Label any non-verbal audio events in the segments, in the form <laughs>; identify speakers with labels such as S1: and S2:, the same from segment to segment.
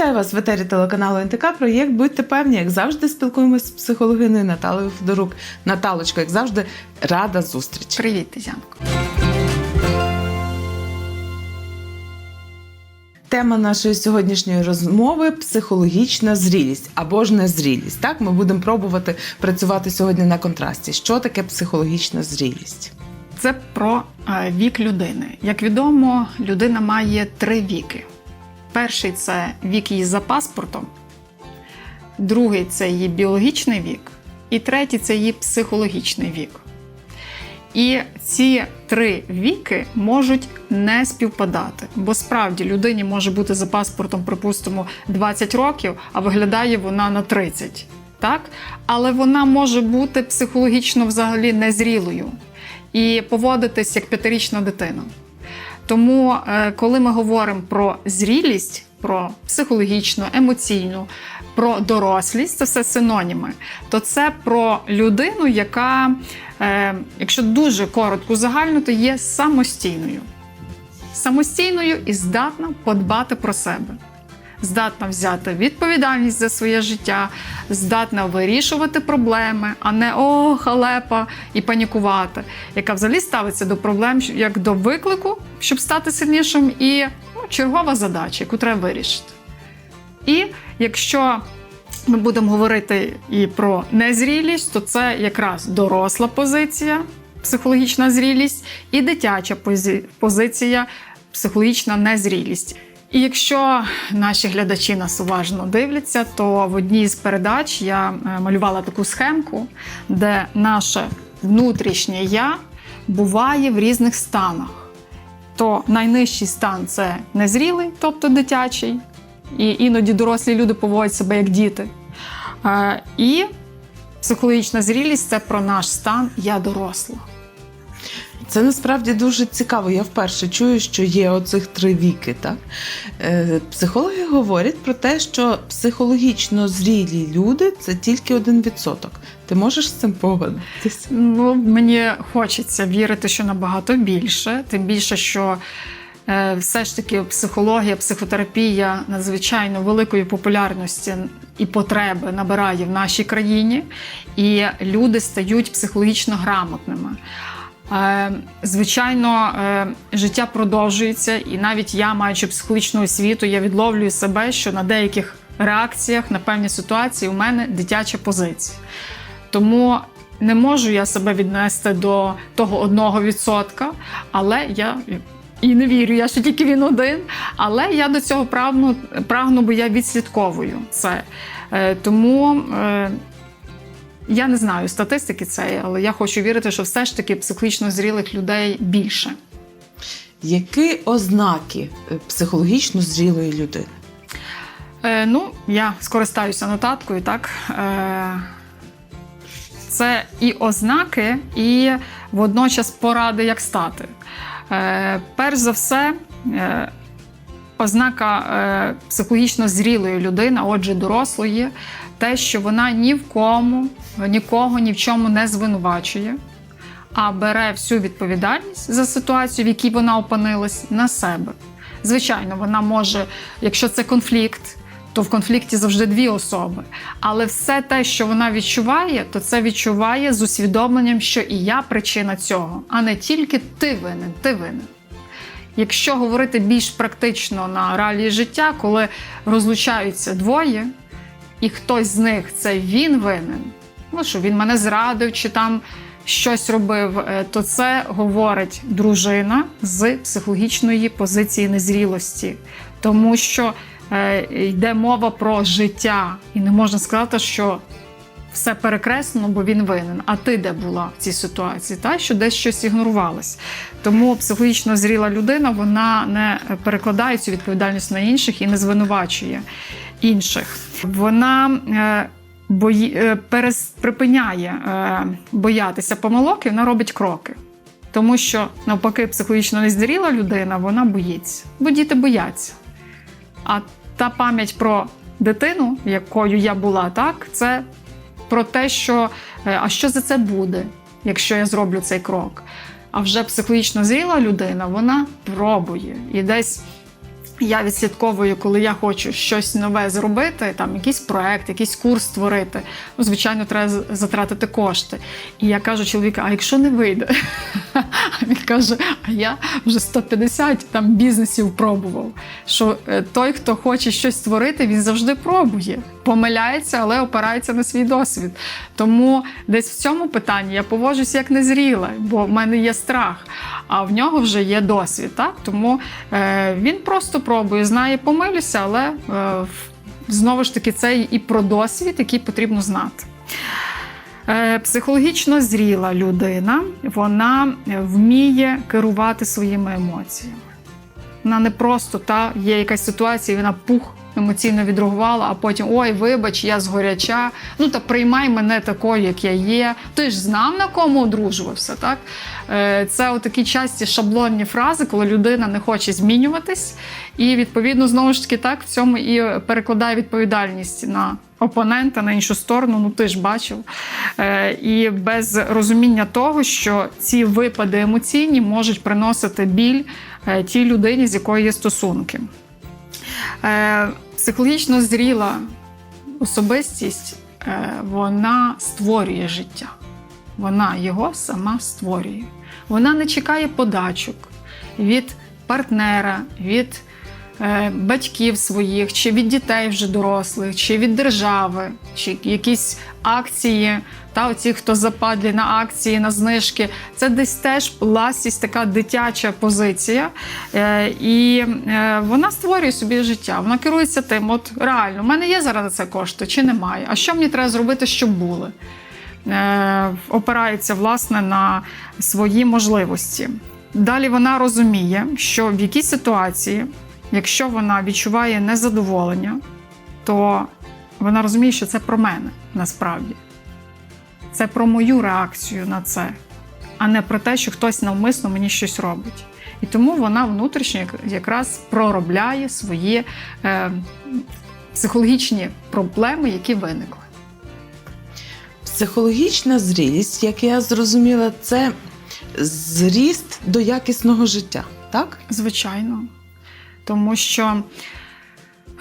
S1: Вітаю вас в етері телеканалу НТК. Проєкт Будьте певні, як завжди, спілкуємося з психологиною Наталею Федорук. Наталочка, як завжди, рада зустрічі.
S2: Привіт, Тетянко.
S1: Тема нашої сьогоднішньої розмови психологічна зрілість або ж незрілість. Так, ми будемо пробувати працювати сьогодні на контрасті. Що таке психологічна зрілість?
S2: Це про е, вік людини. Як відомо, людина має три віки. Перший це вік її за паспортом, другий це її біологічний вік, і третій це її психологічний вік. І ці три віки можуть не співпадати, бо справді людині може бути за паспортом, припустимо, 20 років, а виглядає вона на 30. Так? Але вона може бути психологічно взагалі незрілою і поводитись як п'ятирічна дитина. Тому, е, коли ми говоримо про зрілість, про психологічну, емоційну, про дорослість, це все синоніми, то це про людину, яка, е, якщо дуже коротко загальнути, є самостійною. Самостійною і здатна подбати про себе. Здатна взяти відповідальність за своє життя, здатна вирішувати проблеми, а не о, халепа і панікувати, яка взагалі ставиться до проблем як до виклику, щоб стати сильнішим, і ну, чергова задача, яку треба вирішити. І якщо ми будемо говорити і про незрілість, то це якраз доросла позиція, психологічна зрілість, і дитяча позиція, психологічна незрілість. І якщо наші глядачі нас уважно дивляться, то в одній з передач я е, малювала таку схемку, де наше внутрішнє я буває в різних станах. То найнижчий стан це незрілий, тобто дитячий, і іноді дорослі люди поводять себе як діти. Е, І психологічна зрілість це про наш стан я доросла.
S1: Це насправді дуже цікаво. Я вперше чую, що є оцих три віки. Так? Е, Психологи говорять про те, що психологічно зрілі люди це тільки один відсоток. Ти можеш з цим погодитися?
S2: Ну, мені хочеться вірити, що набагато більше, тим більше, що е, все ж таки психологія, психотерапія надзвичайно великої популярності і потреби набирає в нашій країні, і люди стають психологічно грамотними. Е, Звичайно, е, життя продовжується, і навіть я, маючи психологічну освіту, я відловлюю себе, що на деяких реакціях на певні ситуації у мене дитяча позиція. Тому не можу я себе віднести до того одного відсотка, але я. І не вірю, я що тільки він один. Але я до цього прагну, прагну бо я відслідковую це. Е, тому я не знаю статистики цієї, але я хочу вірити, що все ж таки психологічно зрілих людей більше.
S1: Які ознаки е, психологічно зрілої людини?
S2: Е, ну, я скористаюся нотаткою, так. Е, це і ознаки, і водночас поради, як стати. Е, перш за все, е, ознака е, психологічно зрілої людини, отже, дорослої, те, що вона ні в кому, нікого ні в чому не звинувачує, а бере всю відповідальність за ситуацію, в якій вона опинилась, на себе. Звичайно, вона може, якщо це конфлікт, то в конфлікті завжди дві особи. Але все те, що вона відчуває, то це відчуває з усвідомленням, що і я причина цього, а не тільки ти винен, ти винен. Якщо говорити більш практично на реалії життя, коли розлучаються двоє, і хтось з них це він винен, ну що він мене зрадив чи там щось робив, е, то це говорить дружина з психологічної позиції незрілості, тому що е, йде мова про життя, і не можна сказати, що все перекреслено, бо він винен. А ти де була в цій ситуації? Та що десь щось ігнорувалось. Тому психологічно зріла людина вона не перекладає цю відповідальність на інших і не звинувачує інших. Вона е, бої, е, перес, припиняє е, боятися помилок і вона робить кроки. Тому що навпаки, психологічно незріла людина, вона боїться, бо діти бояться. А та пам'ять про дитину, якою я була, так, це про те, що е, а що за це буде, якщо я зроблю цей крок. А вже психологічно зріла людина, вона пробує і десь Я відслідковую, коли я хочу щось нове зробити, там якийсь проект, якийсь курс створити. Ну, звичайно, треба затратити кошти. І я кажу чоловіка: а якщо не вийде? <laughs> А він каже: А я вже 150 там бізнесів пробував. Що е, той, хто хоче щось створити, він завжди пробує. Помиляється, але опирається на свій досвід. Тому десь в цьому питанні я поводжуся як незріла, бо в мене є страх, а в нього вже є досвід. Так? Тому е, він просто пробує, знає, помилюся, але е, знову ж таки це і про досвід, який потрібно знати. Е, Психологічно зріла людина, вона вміє керувати своїми емоціями. Вона не просто та є якась ситуація, вона пух емоційно відреагувала, а потім ой, вибач, я згоряча. Ну та приймай мене такою, як я є. Ти ж знав на кому одружувався. Так Е, це такі часті шаблонні фрази, коли людина не хоче змінюватись, і відповідно знову ж таки так в цьому і перекладає відповідальність на опонента на іншу сторону. Ну ти ж бачив. Е, І без розуміння того, що ці випади емоційні можуть приносити біль е, тій людині, з якою є стосунки. Е, Психологічно зріла особистість, е, вона створює життя. Вона його сама створює. Вона не чекає подачок від партнера, від батьків своїх, чи від дітей вже дорослих, чи від держави, чи якісь акції, та оці, хто западлі на акції, на знижки. Це десь теж ластість, така дитяча позиція. Е, і е, вона створює собі життя. Вона керується тим, от реально, в мене є зараз це кошти чи немає. А що мені треба зробити, щоб були? Е, опирається власне на свої можливості. Далі вона розуміє, що в якійсь ситуації, якщо вона відчуває незадоволення, то вона розуміє, що це про мене насправді. Це про мою реакцію на це, а не про те, що хтось навмисно мені щось робить. І тому вона внутрішньо якраз проробляє свої е, психологічні проблеми, які виникли.
S1: Психологічна зрілість, як я зрозуміла, це зріст до якісного життя, так?
S2: Звичайно. Тому що,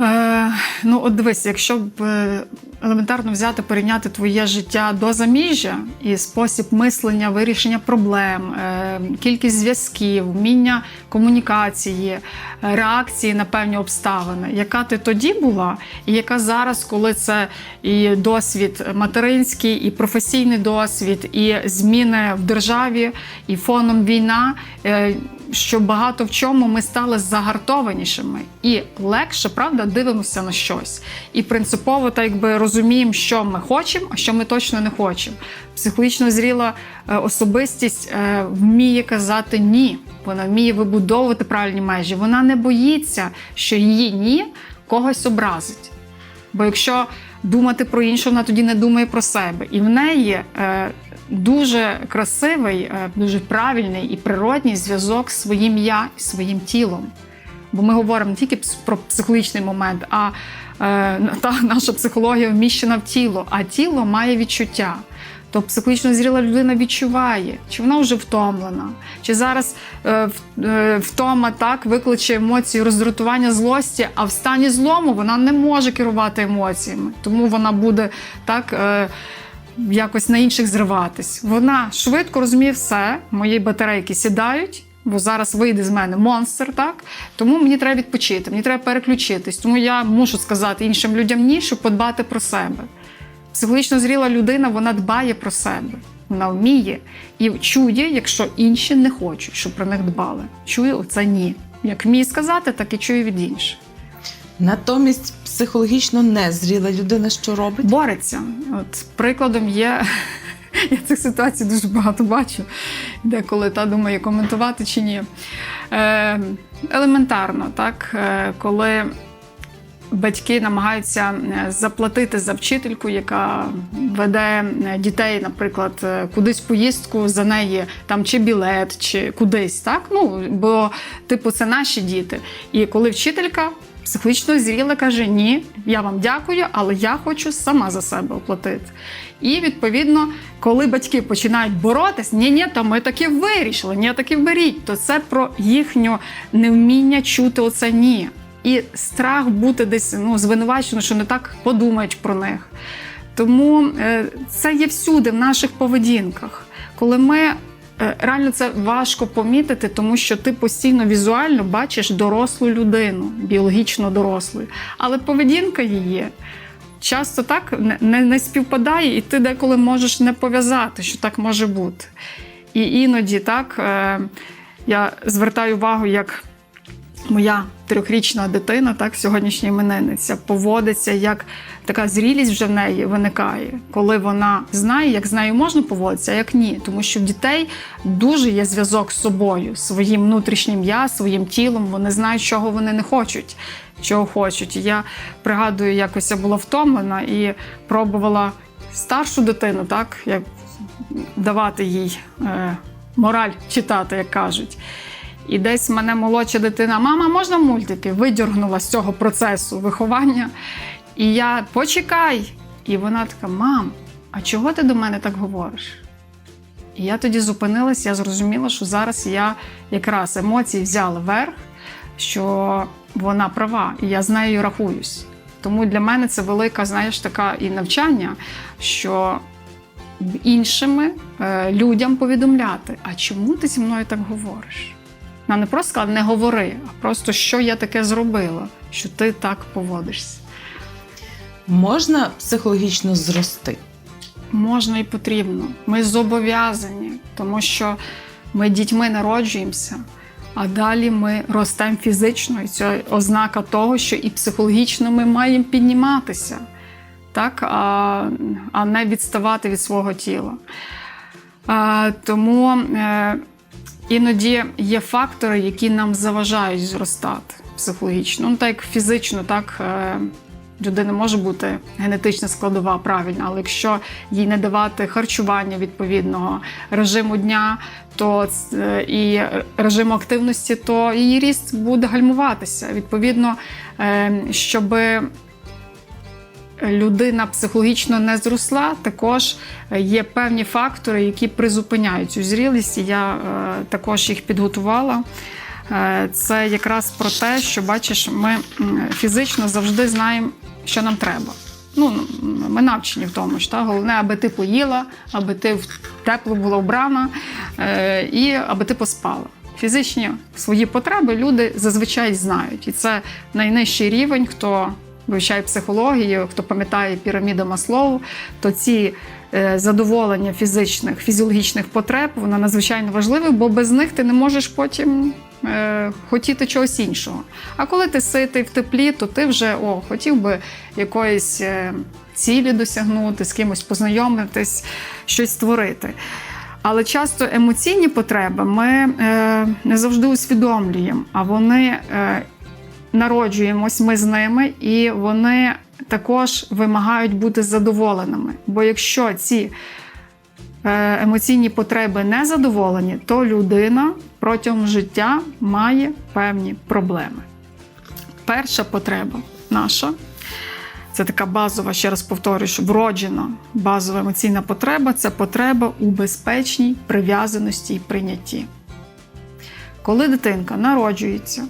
S2: е, ну, от дивись, якщо б е, елементарно взяти, порівняти твоє життя до заміжжя і спосіб мислення, вирішення проблем, е, кількість зв'язків, вміння комунікації, е, реакції на певні обставини, яка ти тоді була, і яка зараз, коли це і досвід материнський, і професійний досвід, і зміни в державі, і фоном війна. е, що багато в чому ми стали загартованішими і легше, правда, дивимося на щось. І принципово так якби розуміємо, що ми хочемо, а що ми точно не хочемо. Психологічно зріла е, особистість е, вміє казати ні. Вона вміє вибудовувати правильні межі. Вона не боїться, що її ні когось образить. Бо якщо думати про інше, вона тоді не думає про себе. І в неї е, дуже красивий, дуже правильний і природній зв'язок з своїм я і своїм тілом. Бо ми говоримо не тільки про психологічний момент, а та наша психологія вміщена в тіло, а тіло має відчуття. То психологічно зріла людина відчуває, чи вона вже втомлена, чи зараз е, е, втома так викличе емоції роздратування злості, а в стані злому вона не може керувати емоціями, тому вона буде так. Е, якось на інших зриватись. Вона швидко розуміє все, мої батарейки сідають. Бо зараз вийде з мене монстр, так тому мені треба відпочити, мені треба переключитись. Тому я мушу сказати іншим людям ні, щоб подбати про себе. Психологічно зріла людина, вона дбає про себе, вона вміє і чує, якщо інші не хочуть, щоб про них дбали. Чує оце ні. Як вміє сказати, так і чує від інших.
S1: Натомість психологічно незріла людина, що робить?
S2: бореться. От прикладом є. Я цих ситуацій дуже багато бачу, деколи та думаю, коментувати чи ні. Е, елементарно, так, е, коли батьки намагаються е, заплатити за вчительку, яка веде е, дітей, наприклад, кудись поїздку за неї, там чи білет, чи кудись, так? Ну, бо, типу, це наші діти. І коли вчителька психологічно зріла, каже: Ні, я вам дякую, але я хочу сама за себе оплатити. І відповідно, коли батьки починають боротись, ні, ні, то ми таки вирішили, ні, таки беріть, то це про їхнє невміння чути оце ні. і страх бути десь ну, звинувачено, що не так подумають про них. Тому е, це є всюди в наших поведінках. Коли ми реально це важко помітити, тому що ти постійно візуально бачиш дорослу людину, біологічно дорослу, але поведінка її. Часто так не, не, не співпадає, і ти деколи можеш не пов'язати, що так може бути. І іноді так е, я звертаю увагу, як моя трьохрічна дитина, так, сьогоднішня іменинниця, поводиться, як така зрілість вже в неї виникає, коли вона знає, як з нею можна поводитися, а як ні. Тому що в дітей дуже є зв'язок з собою, своїм внутрішнім я, своїм тілом. Вони знають, чого вони не хочуть, чого хочуть. Я пригадую, якось я була втомлена і пробувала старшу дитину, так, як давати їй е, мораль читати, як кажуть. І десь мене молодша дитина, мама, можна мультики? Видіргнула з цього процесу виховання. І я почекай. І вона така: мам, а чого ти до мене так говориш? І я тоді зупинилась, я зрозуміла, що зараз я якраз емоції взяла верх, що вона права, і я з нею рахуюсь. Тому для мене це велика, знаєш, така і навчання, що іншими е, людям повідомляти, а чому ти зі мною так говориш? Вона не просто сказала, не говори, а просто що я таке зробила, що ти так поводишся.
S1: Можна психологічно зрости.
S2: Можна і потрібно. Ми зобов'язані, тому що ми дітьми народжуємося, а далі ми ростемо фізично, і це ознака того, що і психологічно ми маємо підніматися, так? а, а не відставати від свого тіла. А, тому е, іноді є фактори, які нам заважають зростати психологічно. Ну, так як фізично, так. Е, людини може бути генетична складова правильна, але якщо їй не давати харчування відповідного режиму дня, то і режиму активності, то її ріст буде гальмуватися. Відповідно, е, щоб людина психологічно не зросла, також є певні фактори, які призупиняють цю зрілість. Я е, також їх підготувала. Е, Це якраз про те, що бачиш, ми фізично завжди знаємо, що нам треба. Ну, ми навчені в тому, та, головне, аби ти поїла, аби ти в тепло була вбрана е, і аби ти поспала. Фізичні свої потреби люди зазвичай знають. І це найнижчий рівень, хто вивчає психологію, хто пам'ятає піраміду Маслоу, то ці е, задоволення фізичних, фізіологічних потреб вона надзвичайно важлива, бо без них ти не можеш потім е, хотіти чогось іншого. А коли ти ситий в теплі, то ти вже о, хотів би якоїсь е, цілі досягнути, з кимось познайомитись, щось створити. Але часто емоційні потреби ми не завжди усвідомлюємо, а вони народжуємось ми з ними, і вони також вимагають бути задоволеними. Бо якщо ці е, емоційні потреби не задоволені, то людина протягом життя має певні проблеми. Перша потреба наша це така базова, ще раз повторюю, що вроджена базова емоційна потреба це потреба у безпечній прив'язаності і прийнятті. Коли дитинка народжується,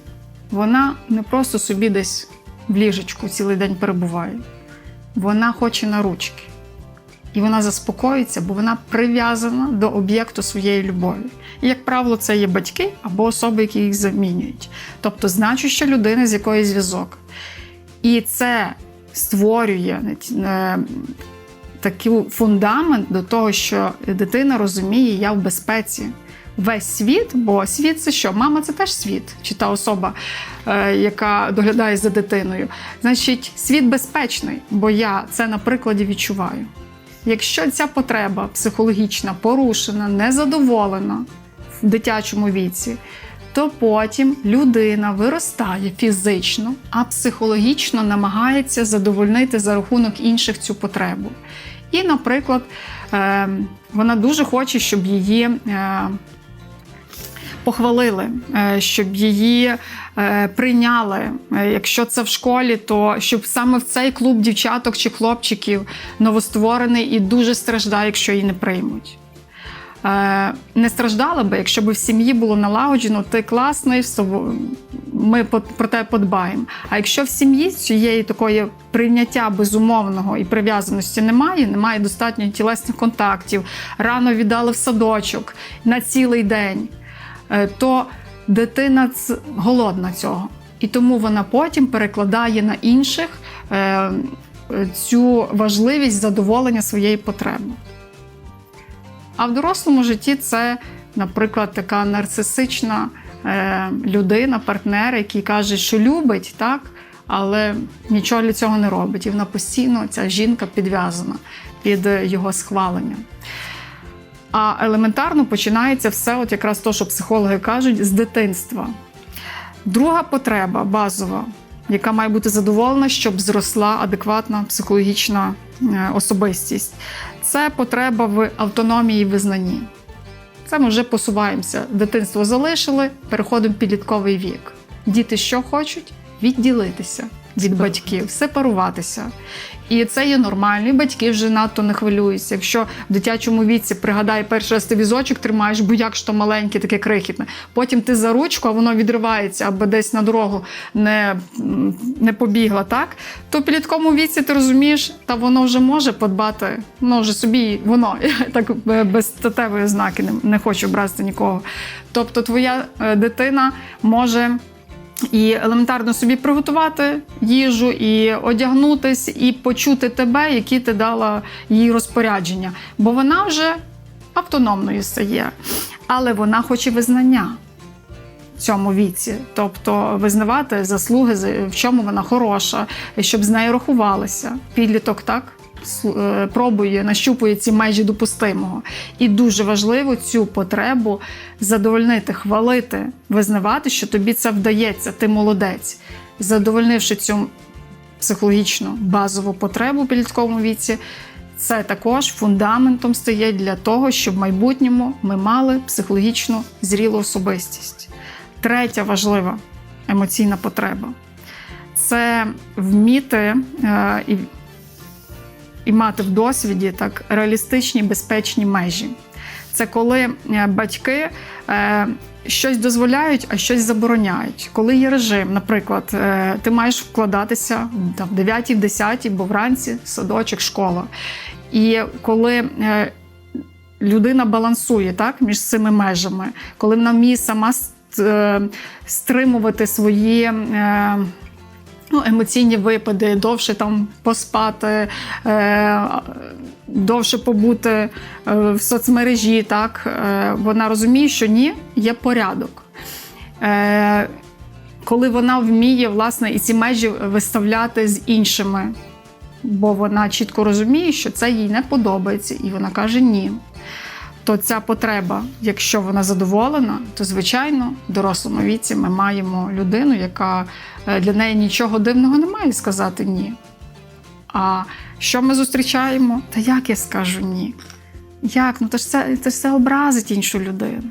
S2: вона не просто собі десь в ліжечку цілий день перебуває, вона хоче на ручки. І вона заспокоїться, бо вона прив'язана до об'єкту своєї любові. І, як правило, це є батьки або особи, які їх замінюють. Тобто значуща людина, з якої зв'язок. І це створює е, такий фундамент до того, що дитина розуміє, я в безпеці. Весь світ, бо світ це що? Мама це теж світ, чи та особа, е, яка доглядає за дитиною. Значить, світ безпечний, бо я це на прикладі відчуваю. Якщо ця потреба психологічна порушена, незадоволена в дитячому віці, то потім людина виростає фізично, а психологічно намагається задовольнити за рахунок інших цю потребу. І, наприклад, е, вона дуже хоче, щоб її е, похвалили, е, щоб її е, прийняли. Е, Якщо це в школі, то щоб саме в цей клуб дівчаток чи хлопчиків новостворений і дуже страждає, якщо її не приймуть. не страждала би, якщо б в сім'ї було налагоджено, ти класний, ми про тебе подбаємо. А якщо в сім'ї цієї такої прийняття безумовного і прив'язаності немає, немає достатньо тілесних контактів, рано віддали в садочок на цілий день, то дитина голодна цього. І тому вона потім перекладає на інших е, е, цю важливість задоволення своєї потреби. А в дорослому житті це, наприклад, така нарцисична е, людина, партнер, який каже, що любить, так, але нічого для цього не робить. І вона постійно, ця жінка підв'язана під е, його схваленням. А елементарно починається все, от якраз то, що психологи кажуть, з дитинства. Друга потреба базова, яка має бути задоволена, щоб зросла адекватна психологічна е, особистість, це потреба в автономії і визнанні. Це ми вже посуваємося. Дитинство залишили, переходимо в підлітковий вік. Діти що хочуть? Відділитися від батьків, сепаруватися. І це є нормально. І батьки вже надто не хвилюються. Якщо в дитячому віці пригадай, перший раз ти візочок тримаєш, бо як ж то маленьке, таке крихітне. Потім ти за ручку, а воно відривається, або десь на дорогу не, не побігла, так? То в підлітковому віці ти розумієш, та воно вже може подбати, воно вже собі, воно <laughs> так е, без статевої ознаки, не, не хочу образити нікого. Тобто, твоя е, дитина може і елементарно собі приготувати їжу, і одягнутись, і почути тебе, які ти дала їй розпорядження. Бо вона вже автономною стає, але вона хоче визнання в цьому віці, тобто визнавати заслуги, в чому вона хороша, щоб з нею рахувалися. Підліток так. Е, Пробує, нащупує ці межі допустимого. І дуже важливо цю потребу задовольнити, хвалити, визнавати, що тобі це вдається, ти молодець. Задовольнивши цю психологічну базову потребу в підлітковому віці, це також фундаментом стає для того, щоб в майбутньому ми мали психологічно зрілу особистість. Третя важлива емоційна потреба це вміти е, і, і мати в досвіді так реалістичні безпечні межі. Це коли е, батьки е, щось дозволяють, а щось забороняють. Коли є режим, наприклад, е, ти маєш вкладатися в 9 в 10, бо вранці садочок, школа. І коли людина балансує так, між цими межами, коли вона вміє сама стримувати свої. Ну, емоційні випади, довше там поспати, е, довше побути е, в соцмережі, так е, вона розуміє, що ні, є порядок. Е, коли вона вміє власне і ці межі виставляти з іншими, бо вона чітко розуміє, що це їй не подобається, і вона каже ні. То ця потреба, якщо вона задоволена, то звичайно в дорослому віці ми маємо людину, яка е, для неї нічого дивного немає сказати ні. А що ми зустрічаємо? Та як я скажу ні? Як? Ну то ж це, це ж це образить іншу людину.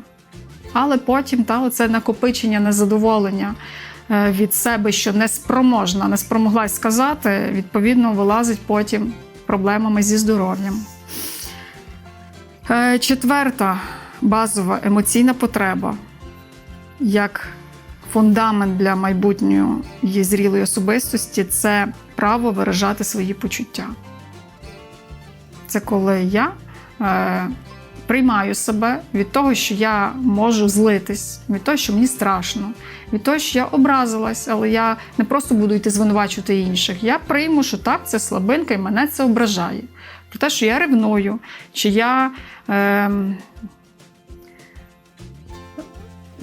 S2: Але потім та, оце накопичення незадоволення е, від себе, що неспроможна, не спромоглась сказати, відповідно, вилазить потім проблемами зі здоров'ям. Е, Четверта базова емоційна потреба як фундамент для майбутньої зрілої особистості це право виражати свої почуття. Це коли я е, приймаю себе від того, що я можу злитись, від того, що мені страшно, від того, що я образилась, але я не просто буду йти звинувачувати інших. Я прийму, що так, це слабинка, і мене це ображає. Про те, що я ревную, чи я. Е,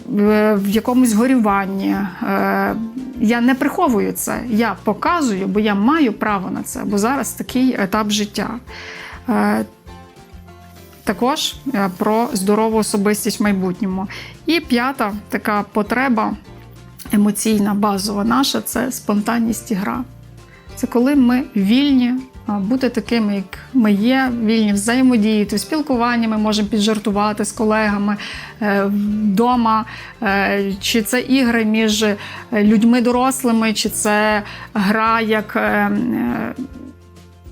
S2: в якомусь горюванні. Е, Я не приховую це, я показую, бо я маю право на це, бо зараз такий етап життя. Е, Також е, про здорову особистість в майбутньому. І п'ята така потреба емоційна, базова наша це спонтанність і гра. Це коли ми вільні бути такими, як ми є, вільні взаємодіяти, в спілкуванні ми можемо піджартувати з колегами е, вдома, е, чи це ігри між е, людьми дорослими, чи це гра, як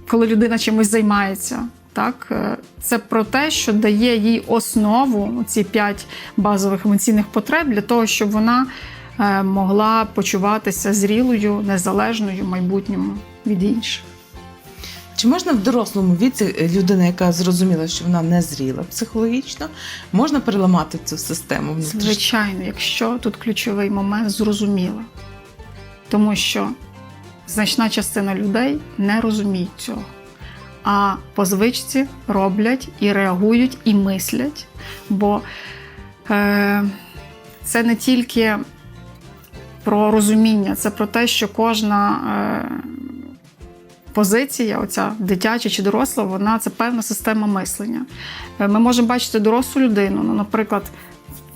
S2: коли людина чимось займається. Так, це про те, що дає їй основу ці п'ять базових емоційних потреб для того, щоб вона могла почуватися зрілою, незалежною в майбутньому від інших.
S1: Чи можна в дорослому віці е, людина, яка зрозуміла, що вона не зріла психологічно, можна переламати цю систему?
S2: Звичайно, якщо тут ключовий момент зрозуміло. Тому що значна частина людей не розуміють цього. А по звичці роблять і реагують, і мислять. Бо е, це не тільки про розуміння, це про те, що кожна е, позиція, оця дитяча чи доросла, вона це певна система мислення. Е, Ми можемо бачити дорослу людину, ну, наприклад,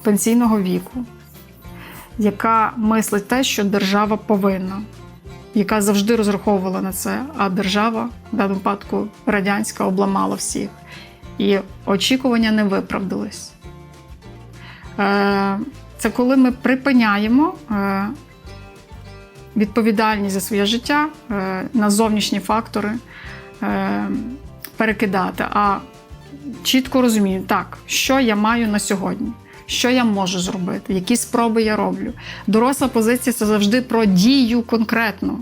S2: пенсійного віку, яка мислить те, що держава повинна, яка завжди розраховувала на це, а держава, в даному випадку радянська, обламала всіх. І очікування не виправдались. Е, Це коли ми припиняємо е, відповідальність за своє життя е, на зовнішні фактори е, перекидати, а чітко розумію, так, що я маю на сьогодні, що я можу зробити, які спроби я роблю. Доросла позиція це завжди про дію конкретну.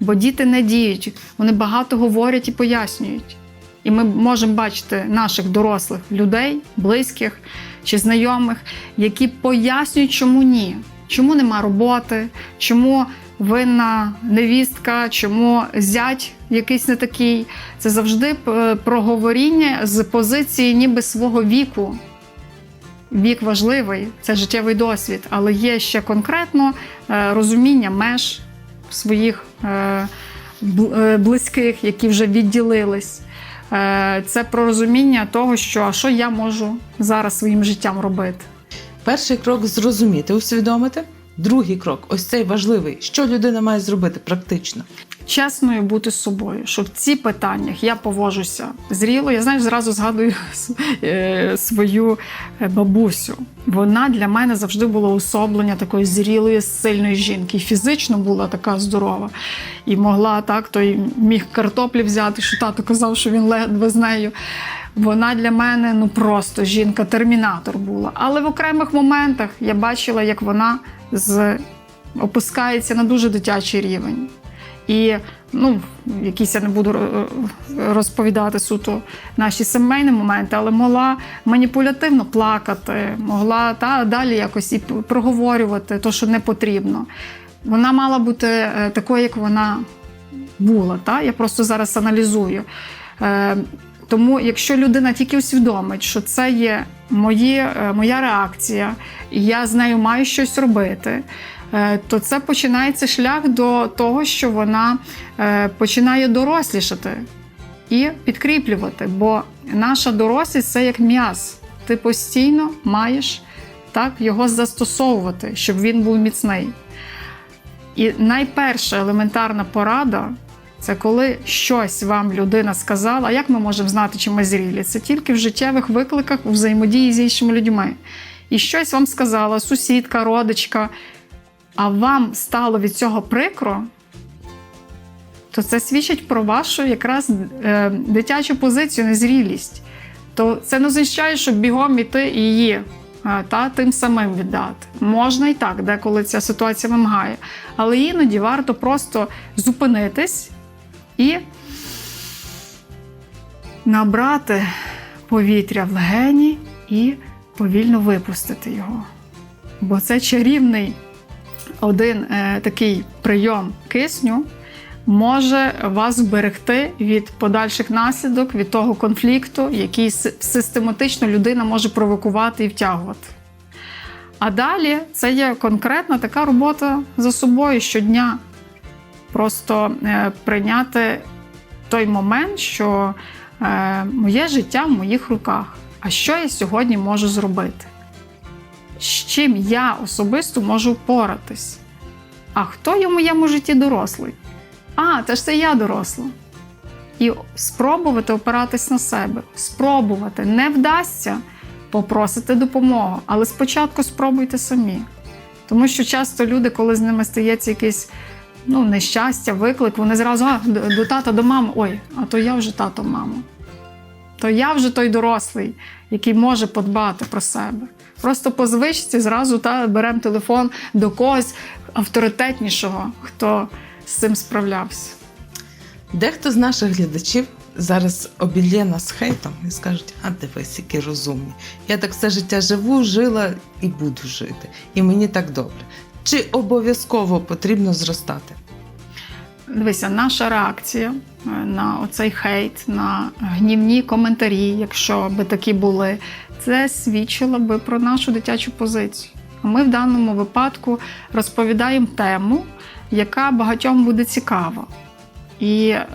S2: Бо діти не діють, вони багато говорять і пояснюють. І ми можемо бачити наших дорослих людей, близьких чи знайомих, які пояснюють, чому ні, чому нема роботи, чому винна невістка, чому зять якийсь не такий. Це завжди е, проговоріння з позиції ніби свого віку. Вік важливий, це життєвий досвід, але є ще конкретно е, розуміння меж своїх е, бл- близьких, які вже відділились. Це про розуміння того, що а що я можу зараз своїм життям робити.
S1: Перший крок зрозуміти, усвідомити. Другий крок ось цей важливий. Що людина має зробити практично?
S2: чесною бути з собою, що в ці питаннях я поводжуся зріло. Я знаєш, зразу згадую <laughs> е, свою е, бабусю. Вона для мене завжди була особлення такої зрілої, сильної жінки. Фізично була така здорова. І могла так, той міг картоплі взяти, що тато казав, що він ледве з нею. Вона для мене ну просто жінка-термінатор була. Але в окремих моментах я бачила, як вона з опускається на дуже дитячий рівень. І ну, якісь я не буду е, розповідати суто наші сімейні моменти, але могла маніпулятивно плакати, могла та далі якось і проговорювати те, що не потрібно. Вона мала бути е, такою, як вона була. Та? Я просто зараз аналізую. Тому, якщо людина тільки усвідомить, що це є мої, е, моя реакція, і я з нею маю щось робити, е, то це починається шлях до того, що вона е, починає дорослішати і підкріплювати. Бо наша дорослість це як м'яз. Ти постійно маєш так, його застосовувати, щоб він був міцний. І найперша елементарна порада це коли щось вам людина сказала. А як ми можемо знати, чи ми зрілі? Це тільки в життєвих викликах у взаємодії з іншими людьми. І щось вам сказала сусідка, родичка, а вам стало від цього прикро, то це свідчить про вашу якраз е, дитячу позицію, незрілість. То це не означає, що бігом іти і її е, та тим самим віддати. Можна і так, деколи ця ситуація вимагає. Але іноді варто просто зупинитись і набрати повітря в легені і повільно випустити його. Бо це чарівний один е, такий прийом кисню може вас вберегти від подальших наслідок, від того конфлікту, який систематично людина може провокувати і втягувати. А далі це є конкретна така робота за собою щодня. Просто е, прийняти той момент, що е, моє життя в моїх руках. А що я сьогодні можу зробити? З чим я особисто можу впоратись? А хто є в моєму житті дорослий? А, це ж це я доросла. І спробувати опиратись на себе, спробувати не вдасться, попросити допомогу, але спочатку спробуйте самі. Тому що часто люди, коли з ними стається якесь ну, нещастя, виклик, вони зразу а, до, тата, до мами. Ой, а то я вже тато, мама. то я вже той дорослий, який може подбати про себе. Просто по звичці зразу та беремо телефон до когось авторитетнішого, хто з цим справлявся.
S1: Дехто з наших глядачів зараз обілє нас хейтом і скажуть: а дивись, які розумні. Я так все життя живу, жила і буду жити. І мені так добре. Чи обов'язково потрібно зростати?
S2: Дивися, наша реакція е, на оцей хейт, на гнівні коментарі, якщо би такі були, це свідчило би про нашу дитячу позицію. Ми в даному випадку розповідаємо тему, яка багатьом буде цікава. І е,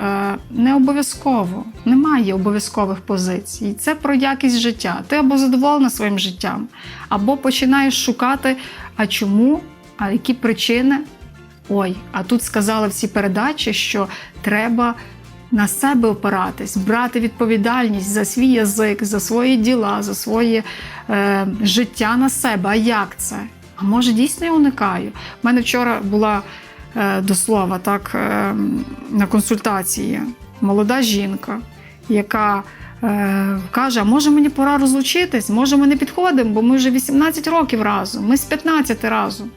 S2: не обов'язково, немає обов'язкових позицій. Це про якість життя. Ти або задоволена своїм життям, або починаєш шукати, а чому, а які причини Ой, а тут сказали всі передачі, що треба на себе опиратись, брати відповідальність за свій язик, за свої діла, за своє е, життя на себе. А як це? А може дійсно я уникаю? У мене вчора була е, до слова так, е, на консультації молода жінка, яка е, каже: а може мені пора розлучитись? Може, ми не підходимо, бо ми вже 18 років разом, ми з 15 разом.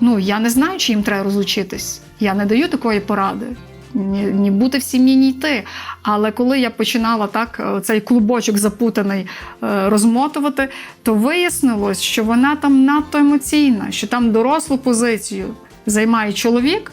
S2: Ну, я не знаю, чи їм треба розлучитись. Я не даю такої поради. Ні, ні бути в сім'ї, ні йти. Але коли я починала так е, цей клубочок запутаний е, розмотувати, то вияснилось, що вона там надто емоційна, що там дорослу позицію займає чоловік,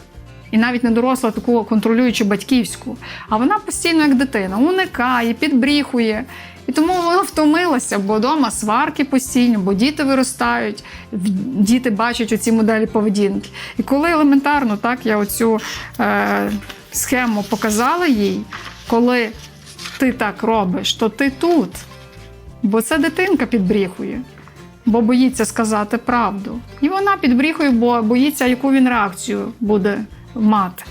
S2: і навіть не доросла, таку контролюючу батьківську. А вона постійно як дитина уникає, підбріхує. І тому вона втомилася, бо вдома сварки постійно, бо діти виростають, діти бачать оці моделі поведінки. І коли елементарно так я оцю е, схему показала їй, коли ти так робиш, то ти тут. Бо це дитинка підбріхує, бо боїться сказати правду. І вона підбріхує, бо боїться, яку він реакцію буде мати.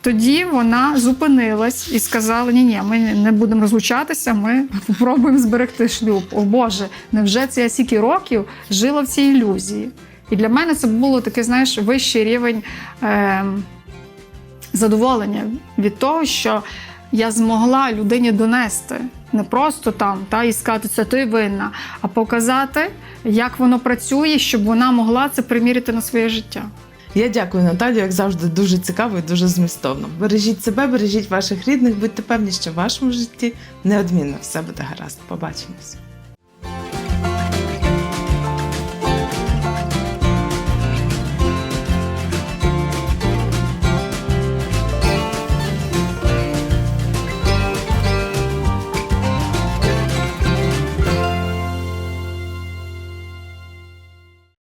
S2: Тоді вона зупинилась і сказала: ні, ні, ми не будемо розлучатися, ми спробуємо зберегти шлюб. О Боже, невже це я стільки років жила в цій ілюзії? І для мене це було такий, знаєш, вищий рівень е, задоволення від того, що я змогла людині донести не просто там та і сказати, це ти винна, а показати, як воно працює, щоб вона могла це примірити на своє життя.
S1: Я дякую, Наталі, як завжди, дуже цікаво і дуже змістовно. Бережіть себе, бережіть ваших рідних, будьте певні, що в вашому житті неодмінно все буде гаразд. Побачимось.